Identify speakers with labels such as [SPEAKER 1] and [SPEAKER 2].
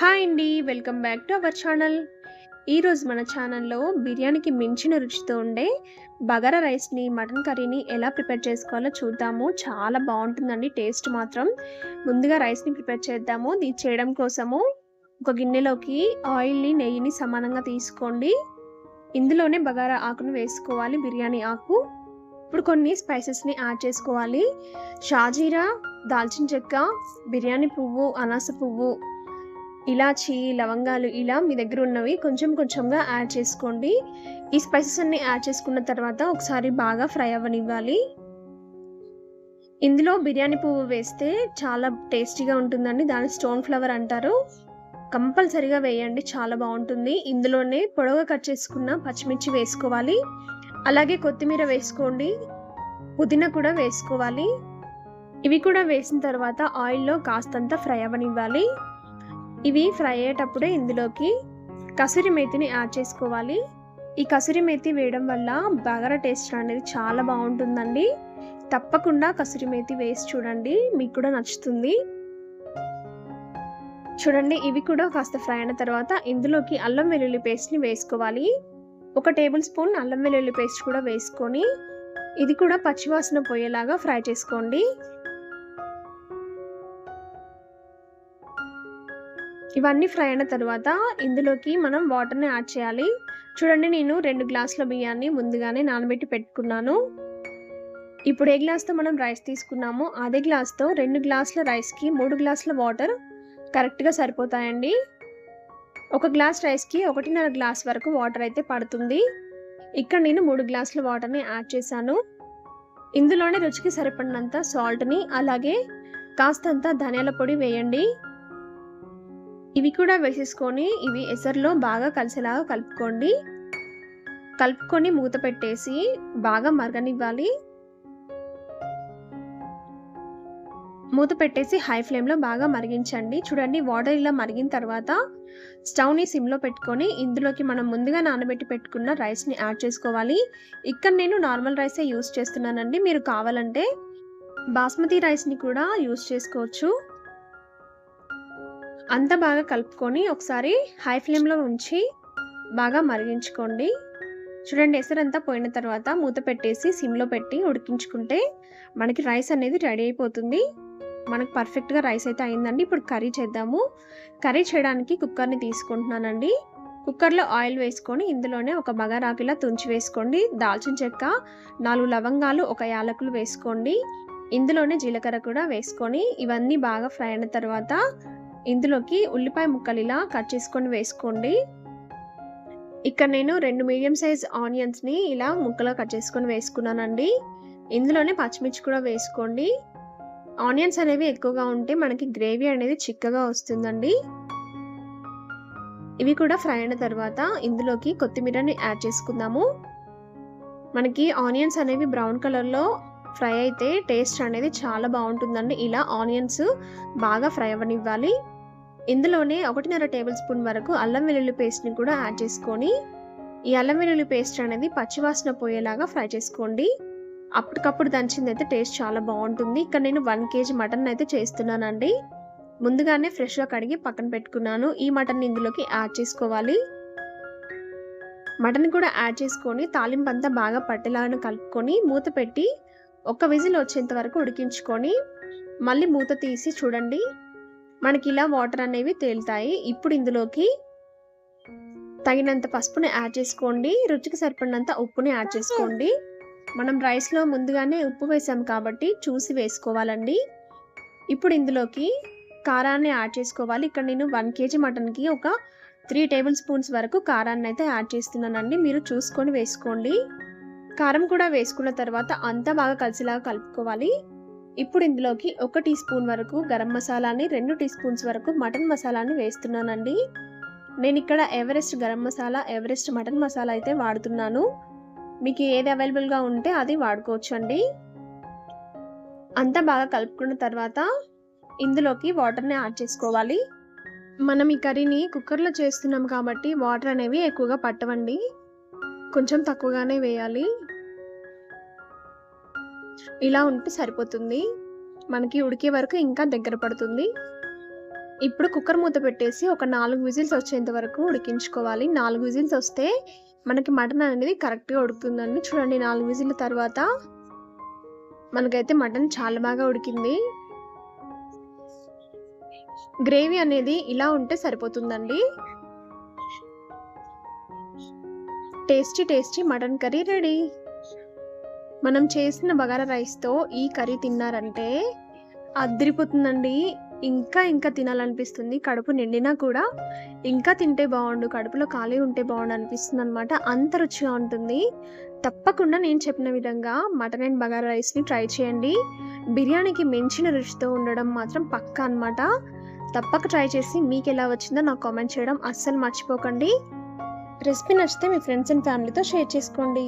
[SPEAKER 1] Hi అండి welcome back to our channel. ఈరోజు మన ఛానల్లో బిర్యానీకి మించిన రుచితో ఉండే బగారా రైస్ని మటన్ కర్రీని ఎలా ప్రిపేర్ చేసుకోవాలో చూద్దాము. చాలా బాగుంటుందండి టేస్ట్ మాత్రం. ముందుగా రైస్ని ప్రిపేర్ చేద్దాము. ఇది చేయడం కోసము ఒక గిన్నెలోకి ఆయిల్ని నెయ్యిని సమానంగా తీసుకోండి. ఇందులోనే బగారా ఆకును వేసుకోవాలి బిర్యానీ ఆకు. ఇప్పుడు కొన్ని స్పైసెస్ని యాడ్ చేసుకోవాలి. షాజీరా దాల్చిన చెక్క బిర్యానీ పువ్వు అనాస పువ్వు. ఇలాచి లవంగాలు ఇలా మీ దగ్గర ఉన్నవి కొంచెం కొంచెంగా యాడ్ చేసుకోండి. ఈ స్పైసెస్ అన్ని యాడ్ చేసుకున్న తర్వాత ఒకసారి బాగా ఫ్రై అవ్వనివ్వాలి. ఇందులో బిర్యానీ పువ్వు వేస్తే చాలా టేస్టీగా ఉంటుందండి. దాని స్టోన్ ఫ్లవర్ అంటారు. కంపల్సరిగా వేయండి చాలా బాగుంటుంది. ఇందులోనే పొడవుగా కట్ చేసుకున్న పచ్చిమిర్చి వేసుకోవాలి. అలాగే కొత్తిమీర వేసుకోండి. పుదీనా కూడా వేసుకోవాలి. ఇవి కూడా వేసిన తర్వాత ఆయిల్లో కాస్తంత ఫ్రై అవ్వనివ్వాలి. ఇవి ఫ్రై అయ్యేటప్పుడే ఇందులోకి కసూరి మేతిని యాడ్ చేసుకోవాలి. ఈ కసూరి మేతి వేయడం వల్ల బగారా టేస్ట్ అనేది చాలా బాగుంటుందండి. తప్పకుండా కసూరి మేతి వేసి చూడండి మీకు కూడా నచ్చుతుంది. చూడండి ఇవి కూడా కాస్త ఫ్రై అయిన తర్వాత ఇందులోకి అల్లం వెల్లుల్లి పేస్ట్ని వేసుకోవాలి. ఒక టేబుల్ స్పూన్ అల్లం వెల్లుల్లి పేస్ట్ కూడా వేసుకొని ఇది కూడా పచ్చివాసన పోయేలాగా ఫ్రై చేసుకోండి. ఇవన్నీ ఫ్రై అయిన తర్వాత ఇందులోకి మనం వాటర్ని యాడ్ చేయాలి. చూడండి నేను రెండు గ్లాసుల బియ్యాన్ని ముందుగానే నానబెట్టి పెట్టుకున్నాను. ఇప్పుడు ఏ గ్లాస్తో మనం రైస్ తీసుకున్నామో అదే గ్లాస్తో రెండు గ్లాసుల రైస్కి మూడు గ్లాసుల వాటర్ కరెక్ట్గా సరిపోతాయండి. ఒక గ్లాస్ రైస్కి ఒకటిన్నర గ్లాస్ వరకు వాటర్ అయితే పడుతుంది. ఇక్కడ నేను మూడు గ్లాసుల వాటర్ని యాడ్ చేశాను. ఇందులోనే రుచికి సరిపడినంత సాల్ట్ని అలాగే కాస్తంత ధనియాల పొడి వేయండి. ఇవి కూడా వేసేసుకొని ఇవి ఎసర్లో బాగా కలిసేలాగా కలుపుకోండి. కలుపుకొని మూత పెట్టేసి బాగా మరగనివ్వాలి. మూత పెట్టేసి హై ఫ్లేమ్లో బాగా మరిగించండి. చూడండి వాటర్ ఇలా మరిగిన తర్వాత స్టవ్ని సిమ్లో పెట్టుకొని ఇందులోకి మనం ముందుగా నానబెట్టి పెట్టుకున్న రైస్ని యాడ్ చేసుకోవాలి. ఇక్కడ నేను నార్మల్ రైసే యూస్ చేస్తున్నానండి. మీరు కావాలంటే బాస్మతి రైస్ని కూడా యూస్ చేసుకోవచ్చు. అంతా బాగా కలుపుకొని ఒకసారి హై ఫ్లేమ్లో ఉంచి బాగా మరిగించుకోండి. చూడండి ఎసరంతా పోయిన తర్వాత మూత పెట్టేసి సిమ్లో పెట్టి ఉడికించుకుంటే మనకి రైస్ అనేది రెడీ అయిపోతుంది. మనకు పర్ఫెక్ట్గా రైస్ అయితే అయిందండి. ఇప్పుడు కర్రీ చేద్దాము. కర్రీ చేయడానికి కుక్కర్ని తీసుకుంటున్నానండి. కుక్కర్లో ఆయిల్ వేసుకొని ఇందులోనే ఒక బగారాకిలా తుంచి వేసుకోండి. దాల్చిన చెక్క నాలుగు లవంగాలు ఒక యాలకులు వేసుకోండి. ఇందులోనే జీలకర్ర కూడా వేసుకొని ఇవన్నీ బాగా ఫ్రై అయిన తర్వాత ఇందులోకి ఉల్లిపాయ ముక్కలు ఇలా కట్ చేసుకొని వేసుకోండి. ఇక్కడ నేను రెండు మీడియం సైజ్ ఆనియన్స్ని ఇలా ముక్కలో కట్ చేసుకొని వేసుకున్నానండి. ఇందులోనే పచ్చిమిర్చి కూడా వేసుకోండి. ఆనియన్స్ అనేవి ఎక్కువగా ఉంటే మనకి గ్రేవీ అనేది చిక్కగా వస్తుందండి. ఇవి కూడా ఫ్రై అయిన తర్వాత ఇందులోకి కొత్తిమీరని యాడ్ చేసుకుందాము. మనకి ఆనియన్స్ అనేవి బ్రౌన్ కలర్లో ఫ్రై అయితే టేస్ట్ అనేది చాలా బాగుంటుందండి. ఇలా ఆనియన్స్ బాగా ఫ్రై అవ్వనివ్వాలి. ఇందులోనే ఒకటిన్నర టేబుల్ స్పూన్ వరకు అల్లం వెల్లుల్లి పేస్ట్ని కూడా యాడ్ చేసుకొని ఈ అల్లం వెల్లుల్లి పేస్ట్ అనేది పచ్చివాసన పోయేలాగా ఫ్రై చేసుకోండి. అప్పటికప్పుడు దంచింది అయితే టేస్ట్ చాలా బాగుంటుంది. ఇక్కడ నేను వన్ కేజీ మటన్ అయితే చేస్తున్నానండి. ముందుగానే ఫ్రెష్గా కడిగి పక్కన పెట్టుకున్నాను. ఈ మటన్ ఇందులోకి యాడ్ చేసుకోవాలి. మటన్ కూడా యాడ్ చేసుకొని తాలింపు అంతా బాగా పట్టేలాగా కలుపుకొని మూత పెట్టి ఒక విజిల్ వచ్చేంత వరకు ఉడికించుకొని మళ్ళీ మూత తీసి చూడండి. మనకి ఇలా వాటర్ అనేవి తేలుతాయి. ఇప్పుడు ఇందులోకి తగినంత పసుపుని యాడ్ చేసుకోండి. రుచికి సరిపడినంత ఉప్పుని యాడ్ చేసుకోండి. మనం రైస్లో ముందుగానే ఉప్పు వేసాం కాబట్టి చూసి వేసుకోవాలండి. ఇప్పుడు ఇందులోకి కారాన్ని యాడ్ చేసుకోవాలి. ఇక్కడ నేను వన్ కేజీ మటన్కి ఒక త్రీ టేబుల్ స్పూన్స్ వరకు కారాన్ని అయితే యాడ్ చేస్తున్నానండి. మీరు చూసుకొని వేసుకోండి. కారం కూడా వేసుకున్న తర్వాత అంతా బాగా కలిసిలాగా కలుపుకోవాలి. ఇప్పుడు ఇందులోకి ఒక టీ స్పూన్ వరకు గరం మసాలాని రెండు టీ స్పూన్స్ వరకు మటన్ మసాలాని వేస్తున్నానండి. నేను ఇక్కడ Everest garam masala Everest mutton masala అయితే వాడుతున్నాను. మీకు ఏది అవైలబుల్గా ఉంటే అది వాడుకోవచ్చు అండి అంతా బాగా కలుపుకున్న తర్వాత ఇందులోకి వాటర్ని యాడ్ చేసుకోవాలి. మనం ఈ కర్రీని కుక్కర్లో చేస్తున్నాం కాబట్టి వాటర్ అనేవి ఎక్కువగా పట్టవండి. కొంచెం తక్కువగానే వేయాలి. ఇలా ఉంటే సరిపోతుంది. మనకి ఉడికే వరకు ఇంకా దగ్గర పడుతుంది. ఇప్పుడు కుక్కర్ మూత పెట్టేసి ఒక నాలుగు విజిల్స్ వచ్చేంత వరకు ఉడికించుకోవాలి. నాలుగు విజిల్స్ వస్తే మనకి మటన్ అనేది కరెక్ట్గా ఉడుకుతుందండి. చూడండి నాలుగు విజిల్ తర్వాత మనకైతే మటన్ చాలా బాగా ఉడికింది. గ్రేవీ అనేది ఇలా ఉంటే సరిపోతుందండి. Tasty tasty mutton curry ready. మనం చేసిన బగారా రైస్తో ఈ కర్రీ తిన్నారంటే అద్దరిపోతుందండి ఇంకా ఇంకా తినాలనిపిస్తుంది. కడుపు నిండినా కూడా ఇంకా తింటే బాగుండు కడుపులో ఖాళీ ఉంటే బాగుండు అనిపిస్తుంది అనమాట అంత రుచిగా ఉంటుంది. తప్పకుండా నేను చెప్పిన విధంగా మటన్ అండ్ బగారా రైస్ని ట్రై చేయండి. బిర్యానీకి మించిన రుచితో ఉండడం మాత్రం పక్కా అనమాట తప్పక ట్రై చేసి మీకు ఎలా వచ్చిందో నాకు కామెంట్ చేయడం అస్సలు మర్చిపోకండి. రెసిపీ నచ్చితే మీ ఫ్రెండ్స్ అండ్ ఫ్యామిలీతో షేర్ చేసుకోండి.